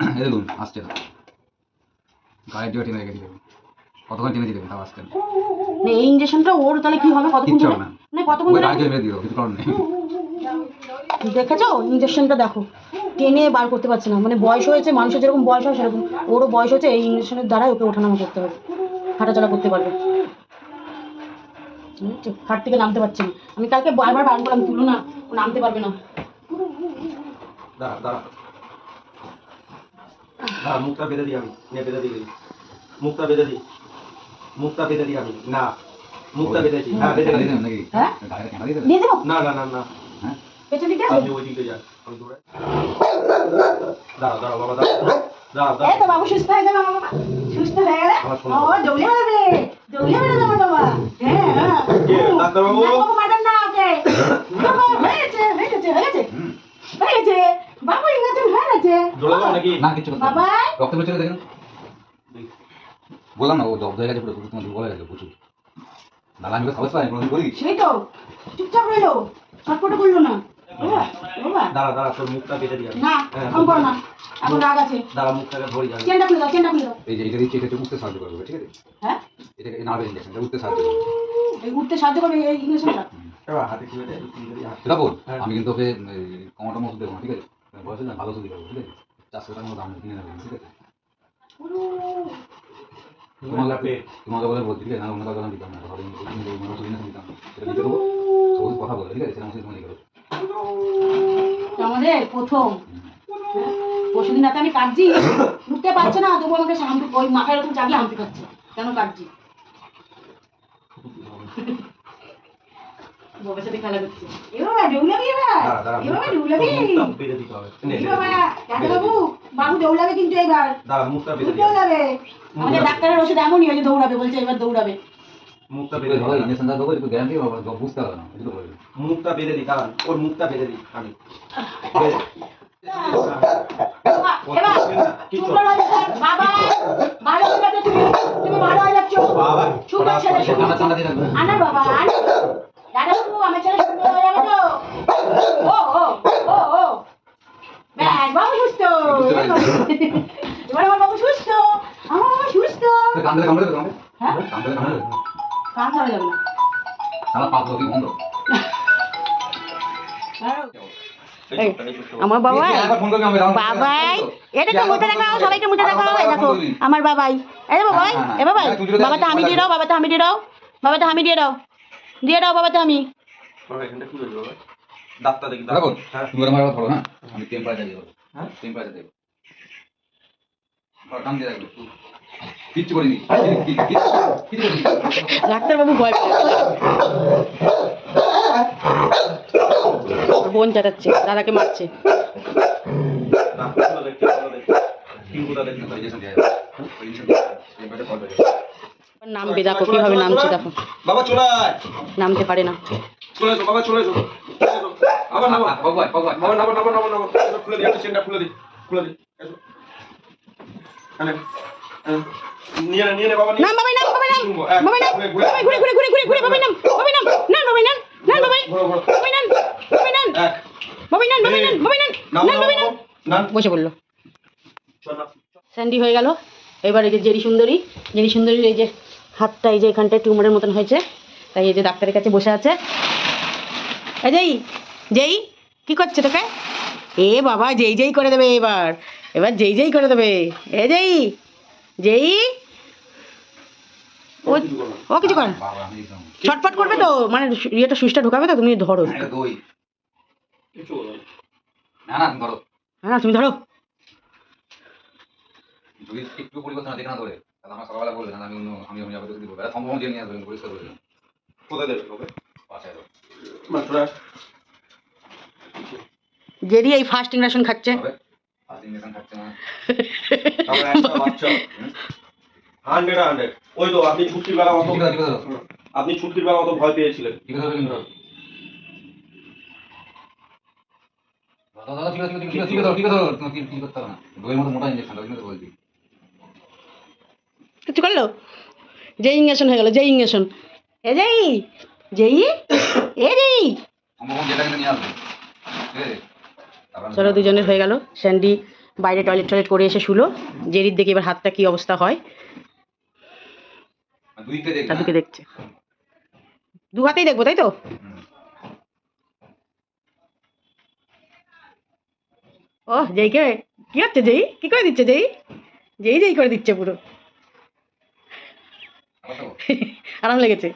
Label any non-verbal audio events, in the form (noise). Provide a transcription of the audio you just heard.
দেখুন গাড়ির দিকে টেনে রেখে দিবে কতক্ষণ টেনে তাও এই ইঞ্জেকশনটা ওর তাহলে কি হবে? কতক্ষণ ধরে? না। কতক্ষণ ধরে গাড়ি মেরে দিও কিছু করার নেই। (laughs) দেখেছ? ইঞ্জেকশনটা দেখো। টেনে বার করতে পারছে না। মানে বয়স হয়েছে মানুষের যেরকম বয়স হয় সেরকম। ওরও বয়স হয়েছে এই ইঞ্জেকশনের দ্বারাই ওকে ওঠানামা করতে হবে। হাঁটাচলা করতে পারবে? খাট থেকে নামতে পারছে না। আমি কালকে বারবার বারণ করলাম তুলো না ও নামতে পারবে না। দাঁড়া দাঁড়া। দাঁড়া মুখটা বেঁধে দিই আমি। নে বেঁধে দিই মুখটা বেঁধে দিই। মুখটা বেঁধে দিই আমি। না মুখটা হ্যাঁ বেঁধে দিই হ্যাঁ? দিতে দিয়ে দেবো? না না না না। হ্যাঁ? পেছন দিকে আপনি ওই দিকে যান। আমি দৌড়াই। দাঁড়াও দাঁড়াও বাবা দাঁড়াও। দাঁড়াও এই তো বাবু সুস্থ হয়ে যাবে বাবা। সুস্থ হয়ে গেলে ও দৌড়ে বেড়াবে দৌড়ে বেড়াবে বাবা? হ্যাঁ হ্যাঁ। কে, ডাক্তারবাবু? ডাক্তারবাবু মারেন না ওকে বাবা, হয়ে গেছে হয়ে গেছে হয়ে গেছে হুম। হয়ে গেছে বাবু ইঞ্জেকশন হয়ে গেছে দৌড়াবো নাকি না কিছু হবে রক্ত বেরোচ্ছে দেখেন। বললাম না ও জব হয়ে গেছে পুরো পুরো তোমার দুর্বল হয়ে গেছে প্রচুর। দাদা আমি সাহস পাই কোনো করি সেই তো চুপচাপ রইল ছটপট করল না। বাবা বাবা। দাঁড়া দাঁড়া তোর মুখটা বেঁধে দিই আমি না হ্যাঁ, করো না এখন রাগ আছে। দাঁড়া মুখটাকে ধরি যাবে চেনটা খুলে দাও চেনটা খুলে দাও। এই যে এটা দিচ্ছি এটা উঠতে সাহায্য করবে ঠিক আছে? হ্যাঁ? ইঞ্জেকশন উঠতে সাহায্য করবে। এই উঠতে সাহায্য করবে এই ইঞ্জেকশনটা বল হ্যাঁ। আমি কিন্তু ওকে কমাটা মতো দেবো ঠিক আছে? বয়স ভালো ওষুধ দেবো ঠিক আছে? তোমাকে বলে বলছি ঠিক অন্য কাউকে দিতাম না কথা বলে ঠিক আছে সেটা ওষুধ তোমাকে আমাদের প্রথম। পরশুদিন রাতে আমি কাটছি উঠতে পারছে না, তবু আমাকে ওই মাথায় এরকম চাগিয়ে হামতে পারছে কেন কাটছি বাবার সাথে খেলা করছে এ বাবা দৌড়াবি এবার? দাঁড়া দাঁড়া এ বাবা দৌড়াবি? মুখটা বেঁধে দিতে হবে। নে, এ বাবা দাদা বাবু বাবু দৌড়াবে কিন্তু এবার। দাঁড়া মুখটা বেঁধে দৌড়াবে আমাদের ডাক্তারের ওষুধ এমনই হয়েছে দৌড়াবে বলছে এবার দৌড়াবে। মুখটা বেঁধে একটু গ্যারান্টি বুঝতে না মুখটা বেঁধে দাঁড়ান ওর মুখটা বেঁধে আমি। বাবা, আমার কামড়ে দেবে হ্যাঁ? কামড়ে দেবে কান ধরা যাবে সারা পাপ বন্ধ। বাবাই। বাবাই। এটা তো মুখে দেখাও সবাইকে মুখে দেখাও দেখো। আমার বাবাই। এই বাবাই এ বাবাই বাবাটা আমি দিয়ে দাও বাবাটা আমি দিয়ে দাও বাবাটা আমি দিয়ে দাও। দিয়ে দাও বাবাটা আমি। বাবা, এখানটা কি হয়েছে বাবা? দাঁতটা দেখি দেখো হ্যাঁ। তুমি আমার ধরো হ্যাঁ? আমি টেম্পারেচার দেবো। হ্যাঁ? টেম্পারেচার দেবো কাম দিয়ে রাখবে কিচ্ছু করিনি কি- কি- কি- কিচ্ছু করিনি। ডাক্তারবাবু ভয় বোন চাটাচ্ছে দাদাকে মারছে। দাঁতটা খুলে দেখি, খুলে দেখি। টিঙ্কুটা দেখি। ইঞ্জেকশন দিয়ে যাবে ইঞ্জেকশন টেম্পারেচার কল করে নামবে দেখো কীভাবে নামছে দেখো। বাবা চলে নামতে পারে না। চলে এসো বাবা চলে এসো আবার নামো। বাবু ভাই বাবু ভাই বাবা নামো নামো নামো নামো। এসো, খুলে দিই একটা চেনটা খুলে দিই খুলে দিই। এসো। আনে আনে। নিয়ে নিয়ে নে বাবা নাম বাবাই নাম বাবাই নাম। শুনব, নাম। ঘুরে, ঘুরে। ঘুরে ঘুরে ঘুরে ঘুরে ঘুরে নাম। বাবাই নাম। নাম বাবাই নাম। নাম বাবাই। ঘোরো, ঘোরো। নাম। বাবাই নাম। এক। নাম বাবাই নাম। বাবাই নাম। নাম নাম নাম। নাম। বসে বলল স্যান্ডি হয়ে গেল। এবার এই যে জেরি সুন্দরী জেরি সুন্দরীর এই যে হাতটা এই যে এখানটায় টিউমারের মতন হয়েছে। তাই এই যে ডাক্তারের কাছে বসে আছে। এই যেই যেই কি করছে তোকে? এ বাবা যেই যেই করে দেবে এবার। এবার যেই যেই করে দেবে। এ যেই যেই। ও ও কিছু করে। না। ছটফট করবে তো? মানে ইয়েটা সুইচটা ঢোকাবে তো? তুমি ধরো। না। না না হ্যাঁ তুমি ধরো। একটু পরিবর্তন দেখে না ধরে। তাহলে আমার সকালবেলা আমি অন্য আমি যাব দিব এটা সম্ভব দিয়ে নিয়ে আসবেন পরিষ্কার করে দেবেন কোথায় দেবে ওকে বাসায় দাও মা চলে আয়। জেরি এই খাচ্ছে? খাচ্ছে না হান্ড্রেড হান্ড্রেড ওই তো আপনি ছুটির বেলা অত ঠিক আছে ঠিক আছে। আপনি ছুটির বেলা অত ভয় পেয়েছিলেন। ঠিক আছে কিন্তু দাদা দাদা ঠিক আছে ঠিক আছে ঠিক আছে ঠিক আছে তোমার কি কি করতে হবে? না? দইয়ের মতো মোটা ইঞ্জেকশন দাও কিন্তু বলছি। কিছু করল? যেই ইঞ্জেকশন হয়ে গেল, যেই ইঞ্জেকশন। এ যেই যেই, এ যেই। চলো দুজনের হয়ে গেল। স্যান্ডি বাইরে টয়লেট টয়লেট করে এসে শুলো। জেরির দেখে এবার হাতটা কি অবস্থা হয়। দেখবে দেখছে। দু হাতেই দেখব, তাই তো। ও যেইকে কি হচ্ছে যেই? কি করে দিচ্ছে যেই? যেই যেই করে দিচ্ছে পুরো? আরাম লেগেছে।